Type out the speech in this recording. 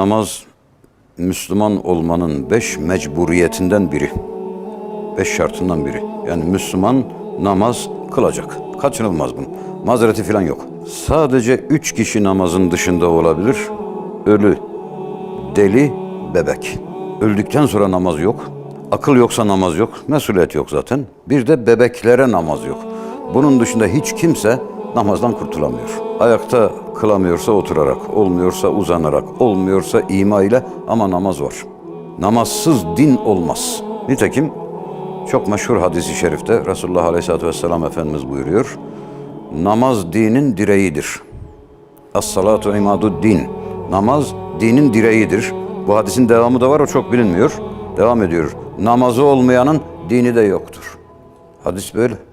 Namaz Müslüman olmanın beş mecburiyetinden biri. Beş şartından biri. Yani Müslüman namaz kılacak. Kaçınılmaz bunun. Mazereti falan yok. Sadece üç kişi namazın dışında olabilir. Ölü, deli, bebek. Öldükten sonra namaz yok. Akıl yoksa namaz yok. Mesuliyet yok zaten. Bir de bebeklere namaz yok. Bunun dışında hiç kimse namazdan kurtulamıyor. Ayakta kılamıyorsa oturarak, olmuyorsa uzanarak, olmuyorsa ima ile ama namaz var. Namazsız din olmaz. Nitekim çok meşhur hadisi şerifte Resulullah Aleyhisselatü Vesselam Efendimiz buyuruyor. Namaz dinin direğidir. Es-salatu imadu din. Namaz dinin direğidir. Bu hadisin devamı da var o çok bilinmiyor. Devam ediyor. Namazı olmayanın dini de yoktur. Hadis böyle.